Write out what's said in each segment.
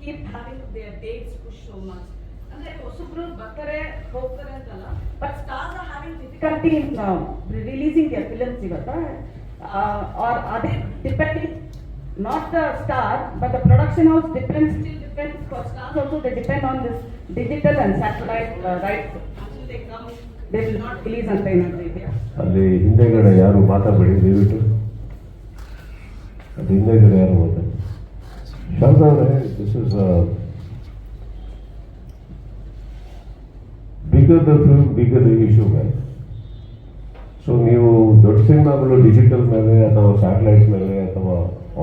Keep having their dates push so much ಅಂದ್ರೆ ಹೊಸಬ್ರು ಬರ್ತಾರೆ ಹೋಗ್ತಾರೆ ಅಂತಲ್ಲ but stars are having difficulty in releasing their films ಇವತ್ತ ಆರ್ ಅದೇ depending not the star but the production house depends still depends for stars also they depend on this digital and satellite rights they come they will not release ಅಂತ ಏನಾದ್ರು ಇದೆಯಾ ಅಲ್ಲಿ ಹಿಂದೆಗಡೆ ಯಾರು ಮಾತಾಡಬೇಡಿ ದಯವಿಟ್ಟು. ಅದು ಹಿಂದೆಗಡೆ ಯಾರು ಮಾತಾಡಿ ಶಾರದಾ ಅವರೇ this is bigger the film bigger the issue ಮೇಲೆ ಸೊ ನೀವು ದೊಡ್ಡ ಸಿನಿಮಾಗಳು ಡಿಜಿಟಲ್ ಮೇಲೆ ಅಥವಾ ಸ್ಯಾಟಲೈಟ್ ಮೇಲೆ ಅಥವಾ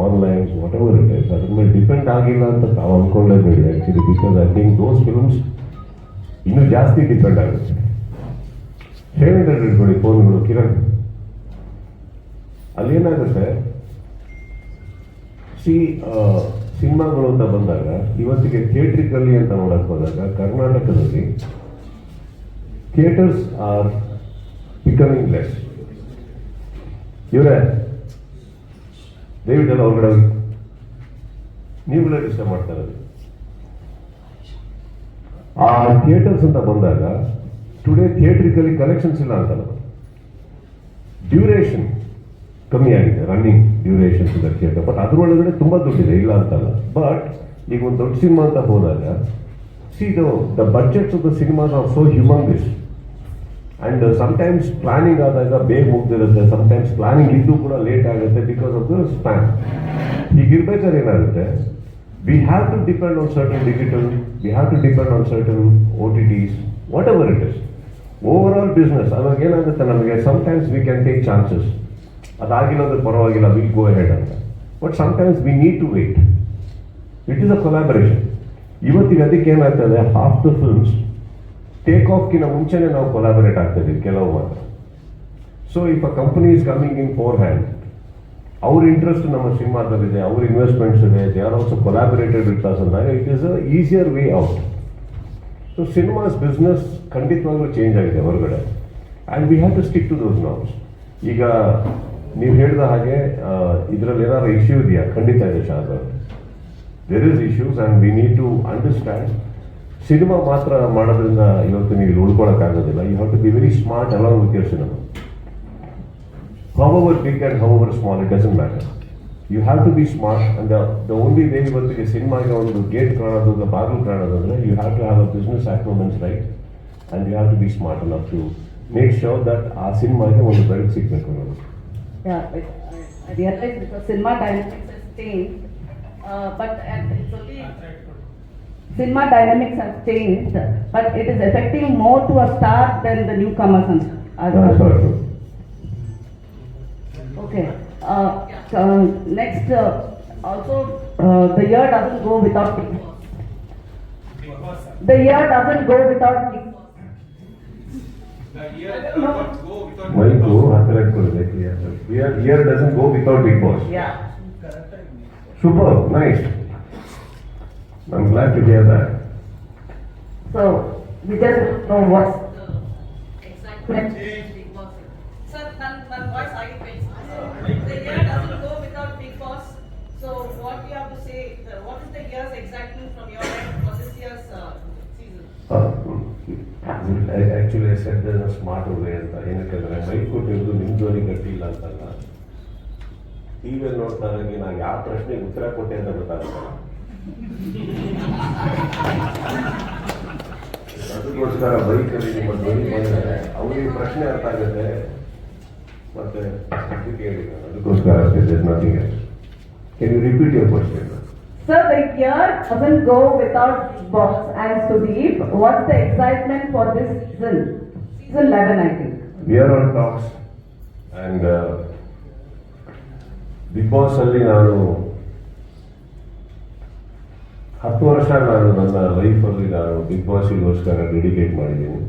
online whatever it is ಅದ್ರ ಮೇಲೆ ಡಿಪೆಂಡ್ ಆಗಿಲ್ಲ ಅಂತ ತಾವು ಅಂದ್ಕೊಳ್ಳೇಬೇಡಿ actually because I think those films ಇನ್ನೂ ಜಾಸ್ತಿ ಡಿಪೆಂಡ್ ಆಗುತ್ತೆ. ಹೇಳಿದ್ರೆ ಇಟ್ಕೊಳ್ಳಿ ಫೋನ್ಗಳು, ಕಿರಣ್. ಅಲ್ಲೇನಾಗುತ್ತೆ? ಸಿ ಸಿನಿಮಾಗಳು ಅಂತ ಬಂದಾಗ, ಇವತ್ತಿಗೆ ಥಿಯೇಟ್ರಿಕಲ್ಲಿ ಅಂತ ನೋಡಕ್ ಹೋದಾಗ, ಕರ್ನಾಟಕದಲ್ಲಿ ಥಿಯೇಟರ್ಸ್ ಆರ್ ಬಿಕಮಿಂಗ್ ಲೆಸ್. ಇವರೇ ದಯವಿಟ್ಟೆಲ್ಲ ಹೊರಗಡೆ ನೀವುಗಳೇ ಇಷ್ಟ ಮಾಡ್ತಾ ಇರೋದು? ಆ ಥಿಯೇಟರ್ಸ್ ಅಂತ ಬಂದಾಗ ಟುಡೇ ಥಿಯೇಟ್ರಿಕಲ್ಲಿ ಕಲೆಕ್ಷನ್ಸ್ ಇಲ್ಲ ಅಂತಲ್ಲ. ಡ್ಯೂರೇಷನ್ ಕಮ್ಮಿ ಆಗಿದೆ ರನ್ನಿಂಗ್ ಡ್ಯೂರೇಷನ್ ಇದಕ್ಕೆ ಬಟ್ ಅದರೊಳಗಡೆ ತುಂಬ ದುಡ್ಡಿದೆ, ಇಲ್ಲ ಅಂತಲ್ಲ. ಬಟ್ ಈಗ ಒಂದು ದೊಡ್ಡ ಸಿನಿಮಾ ಅಂತ ಹೋದಾಗ see the the budgets of the cinemas are so humongous and sometimes planning ಆದಾಗ ಬೇಗ ಮುಗ್ದಿರುತ್ತೆ ಸಮಟೈಮ್ಸ್ ಪ್ಲಾನಿಂಗ್ ಇದ್ದು ಕೂಡ ಲೇಟ್ ಆಗುತ್ತೆ ಬಿಕಾಸ್ ಆಫ್ ದ ಸ್ಪ್ಯಾನ್ ಈಗ ಇರ್ಬೇಕಾದ್ರೆ ಏನಾಗುತ್ತೆ? We have to depend on certain digital we have to depend on certain O T Ts whatever it is over all business ಅವಾಗ ಏನಾಗುತ್ತೆ ನಮಗೆ? Sometimes we can take chances ಅದಾಗಿಲ್ಲ ಅಂದರೆ ಪರವಾಗಿಲ್ಲ will go head ಅಂತ. But sometimes we need to wait it is a collaboration ಇವತ್ತಿಗೆ ಅದಕ್ಕೆ ಏನಾಗ್ತದೆ? Half the films take ಆಫ್ಗಿನ ಮುಂಚೆನೇ ನಾವು ಕೊಲಾಬರೇಟ್ ಆಗ್ತಾ ಇದೀವಿ ಕೆಲವು ಮಾತ್ರ. So if a company is coming in forehand ಅವ್ರ ಇಂಟ್ರೆಸ್ಟ್ ನಮ್ಮ ಸಿನಿಮಾದಲ್ಲಿದೆ, ಅವ್ರ ಇನ್ವೆಸ್ಟ್ಮೆಂಟ್ಸ್ ಇದೆ they are also collaborated with us ಅಂದಾಗ it is a easier way out so cinemas business ಖಂಡಿತವಾಗ್ಲೂ ಚೇಂಜ್ ಆಗಿದೆ ಹೊರಗಡೆ. And we have to stick to those ನಾವ್ಸ್ ಈಗ ನೀವು ಹೇಳಿದ ಹಾಗೆ ಇದರಲ್ಲಿ ಏನಾದ್ರು ಇಶ್ಯೂ ಇದೆಯಾ? ಖಂಡಿತ ಇದೆ Sharada there is issues and we need to understand cinema ಮಾತ್ರ ಮಾಡೋದ್ರಿಂದ ಇವತ್ತು ನೀವು ಇಲ್ಲಿ ಉಳ್ಕೊಳಕ್ಕಾಗೋದಿಲ್ಲ you have to be very smart along with your cinema however big and how small, small it matter. Matter you have to be smart and the only way ಇವತ್ತಿಗೆ ಸಿನಿಮಾಗೆ ಒಂದು gate ಕಾಣೋದು ಒಂದು ಬಾಗಿಲು ಕಾಣೋದು ಅಂದರೆ you have to have a business agreements right and you have to be smart enough to make sure that ಆ ಸಿನಿಮಾಗೆ ಒಂದು ಬೆಳಕು ಸಿಗಬೇಕು ಅನ್ನೋದು. Yeah, I, I, I realize because cinema dynamics has changed, uh, but it's only cinema dynamics has changed, but it is affecting more to a star than the newcomers. And, okay. Uh, uh, next, uh, also uh, the year doesn't go without. The year doesn't go without why go after I call here? Here, doesn't go without Big Boss. Yeah. Super nice. I'm glad to hear that. So, we just know what's So what you have to say, uh, what is the years exactly from your smart way ಅಂತ ಏನಕ್ಕಂದ್ರೆ mic ಕೊಟ್ಟಿದ್ದು ನಿಮ್ ಧ್ವನಿ ಗಟ್ಟಿಲ್ಲ ಅಂತಲ್ಲ ಟಿವಿಯಲ್ಲಿ ನೋಡ್ತಾ ಇದ್ದಂಗೆ ನಾವು ಯಾವ ಪ್ರಶ್ನೆಗೆ ಉತ್ತರ ಕೊಟ್ಟೆ ಅಂತ ಗೊತ್ತಾಗ್ತಲ್ಲ ಅದಕ್ಕೋಸ್ಕರ ಬೈಕಲ್ಲಿ ನಿಮ್ಮ ಧ್ವನಿ ಬಂದರೆ ಅವ್ರಿಗೆ ಪ್ರಶ್ನೆ ಅರ್ಥ ಆಗುತ್ತೆ ಮತ್ತೆ ಅದಕ್ಕೆ ಹೇಳಿ ನಾನು. ಅದಕ್ಕೋಸ್ಕರ ಅಷ್ಟೇ nothing can you repeat your question Sir, the year doesn't go without Big Boss and Sudeep. What's the excitement for this season? Season 11, I think. are on on and Bigg Boss ಅಲ್ಲಿ ನಾನು ಹತ್ತು ವರ್ಷ ನಾನು ನನ್ನ ಲೈಫಲ್ಲಿ ನಾನು Bigg ಬಾಸ್ಗೋಸ್ಕರ dedicate ಮಾಡಿದ್ದೀನಿ.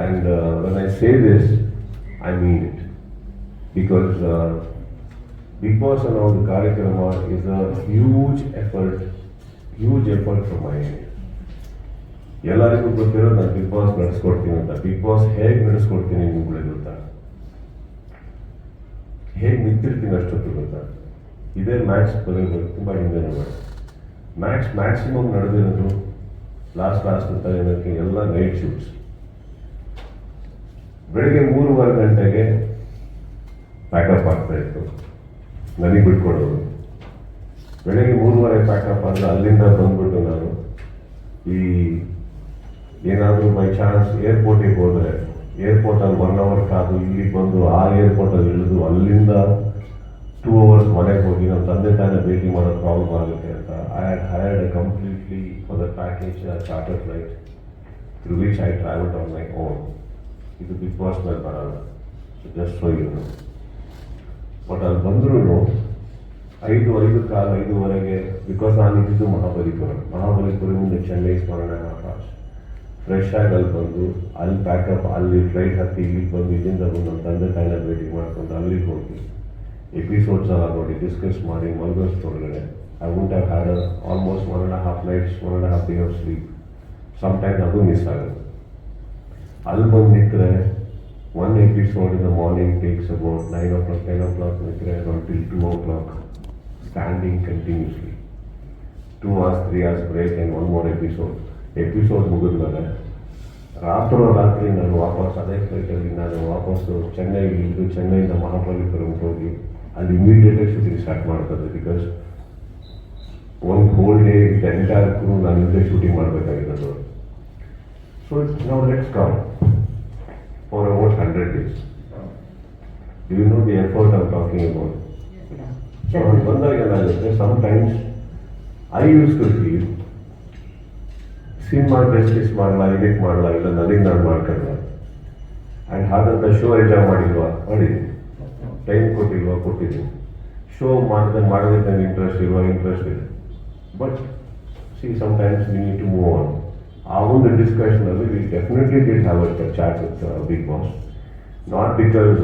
And when I say this I mean it because Bigg Boss ಅನ್ನೋ ಒಂದು ಕಾರ್ಯಕ್ರಮ is a huge effort huge effort from my ಎಲ್ಲರಿಗೂ ಗೊತ್ತಿರೋ ನಾನು ಬಿಗ್ ಬಾಸ್ ನಡೆಸ್ಕೊಡ್ತೀನಿ ಅಂತ. ಬಿಗ್ ಬಾಸ್ ಹೇಗೆ ನಡೆಸ್ಕೊಡ್ತೀನಿ ನಿಮ್ಗಳಿಗೆ ಗೊತ್ತಾ? ಹೇಗೆ ನಿಂತಿರ್ತೀನಿ ಅಷ್ಟೊತ್ತು ಗೊತ್ತಾ? ಇದೇ ಮ್ಯಾಚ್ ಬದಲು ತುಂಬ ಹಿಂದೆ ನೋಡಿ ಮ್ಯಾಕ್ಸ್ ಮ್ಯಾಕ್ಸಿಮಮ್ ನಡೆದಿರೋದು ಲಾಸ್ಟ್ ಲಾಸ್ಟ್ ಅಂತ ಏನಕ್ಕೆ ಎಲ್ಲ ನೈಟ್ ಶೂಟ್ಸ್ ಬೆಳಿಗ್ಗೆ ಮೂರುವರೆ ಗಂಟೆಗೆ ಪ್ಯಾಕಪ್ ಆಗ್ತಾ ಇತ್ತು. ನನಗೆ ಬಿಟ್ಕೊಡೋದು. ಬೆಳಗ್ಗೆ ಮೂರುವರೆ ಪ್ಯಾಕಪ್ ಆದರೆ ಅಲ್ಲಿಂದ ಬಂದ್ಬಿಟ್ಟು ನಾನು ಈ ಏನಾದರೂ ಬೈ ಚಾನ್ಸ್ ಏರ್ಪೋರ್ಟಿಗೆ ಹೋದರೆ ಏರ್ಪೋರ್ಟಲ್ಲಿ ಒನ್ ಅವರ್ ಕಾದು ಇಲ್ಲಿಗೆ ಬಂದು ಆ ಏರ್ಪೋರ್ಟಲ್ಲಿ ಇಳಿದು ಅಲ್ಲಿಂದ ಟೂ ಅವರ್ಸ್ ಮನೆಗೆ ಹೋಗಿ ನಮ್ಮ ತಂದೆ ತಾಯಿನ ಭೇಟಿ ಮಾಡೋದು ಪ್ರಾಬ್ಲಮ್ ಆಗುತ್ತೆ ಅಂತ. I had hired completely for the package charter flight through which I travel on my own ಇದು ಬಿಗ್ ಬಾಸ್ ಮೇಲೆ ಬರಲ್ಲ. ಜಸ್ಟ್ ಹೋಗಿ ಬಟ್ ಅಲ್ಲಿ ಬಂದ್ರೂ ಐದು ಐದು ಕಾಲ, ಐದುವರೆಗೆ ಬಿಕಾಸ್ ನಾನು ಇದ್ದಿದ್ದು ಮಹಾಬಲಿಪುರಂ. ಮಹಾಬಲಿಪುರಮಿಂದ ಚೆನ್ನೈ ಸ್ಮರಣೆ ಆಕಾಶ್ ಫ್ರೆಶ್ ಆಗಿ ಅಲ್ಲಿ ಬಂದು, ಅಲ್ಲಿ ಪ್ಯಾಕಪ್ ಅಲ್ಲಿ ಫ್ಲೈಟ್ ಹತ್ತಿ ಇಲ್ಲಿಗೆ ಬಂದು ಇಲ್ಲಿಂದ ಬಂದು ನಮ್ಮ ತಂದೆ ತಾಯಿನ ಭೇಟಿ ಮಾಡ್ಕೊಂಡು ಅಲ್ಲಿಗೆ ಹೋಗಿ. ಎಪಿಸೋಡ್ಸ್ ಎಲ್ಲ ನೋಡಿ ಡಿಸ್ಕಸ್ ಮಾಡಿ ಮಲಗೋಷ್ಟೊಳಗಡೆ I won't have had almost one and half nights one and half day of sleep some time ಅದು ಮಿಸ್ ಆಗುತ್ತೆ. ಅಲ್ಲಿ ಬಂದು one episode in the morning takes about nine o'clock ten o'clock ನಿಂತರೆ till two o'clock standing continuously two hours three hours break and one more episode episode ಮುಗಿದ್ಮೇಲೆ ರಾತ್ರೋ ರಾತ್ರಿ ನಾನು ವಾಪಸ್ ಅದೇ ಫ್ಲೈಟಲ್ಲಿ ನಾನು ವಾಪಸ್ಸು ಚೆನ್ನೈ ಇಳಿದು ಚೆನ್ನೈಯಿಂದ ಮಹಾಬಲಿಪುರಂಗೆ ಹೋಗಿ ಅಲ್ಲಿ ಇಮಿಡಿಯೇಟಾಗಿ ಶೂಟಿಂಗ್ ಸ್ಟಾರ್ಟ್ ಮಾಡ್ತದೆ ಬಿಕಾಸ್ ಒಂದು ಹೋಲ್ ಡೇ ಎಂಟೈರ್ ಕ್ರೂ ನಾನು ಇಲ್ಲದೆ ಶೂಟಿಂಗ್ ಮಾಡಬೇಕಾಗಿರೋದು. ಸೊ ನಾವು let's come for about hundred days you know the effort of talking about ಬಂದಾಗ ಏನಾಗುತ್ತೆ sometimes I used to feel cinema justice ಮಾಡಲ್ಲ ಇದಕ್ಕೆ ಮಾಡಲ್ಲ ಇಲ್ಲ ನನಗೆ ನಾನು ಮಾಡ್ಕೊಳ್ಳ ಆ್ಯಂಡ್ ಹಾಗಂತ ಶೋ ಎಂಜಾಯ್ ಮಾಡಿಲ್ವಾ? ಮಾಡಿದ್ದೀನಿ ಟೈಮ್ ಕೊಟ್ಟಿಲ್ವಾ? ಕೊಟ್ಟಿದ್ದೀನಿ ಶೋ ಮಾಡಿದಾಗ ಮಾಡೋದಕ್ಕೆ ನನಗೆ ಇಂಟ್ರೆಸ್ಟ್ ಇಲ್ವಾ? ಇಂಟ್ರೆಸ್ಟ್ ಇದೆ but see sometimes we need to move on ಆ ಒಂದು ಡಿಸ್ಕಷನಲ್ಲಿ we definitely did have a chat with Bigg Boss not because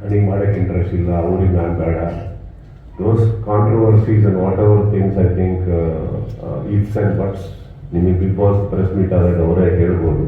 ನನಗೆ ಮಾಡೋಕ್ಕೆ ಇಂಟ್ರೆಸ್ಟ್ ಇಲ್ಲ, ಅವ್ರಿಗೆ ನಾನು ಬೇಡ. Those controversies and what our things I think ifs and buts ನಿಮಗೆ big boss press meet ಆದಾಗ ಅವರೇ ಹೇಳ್ಬೋದು.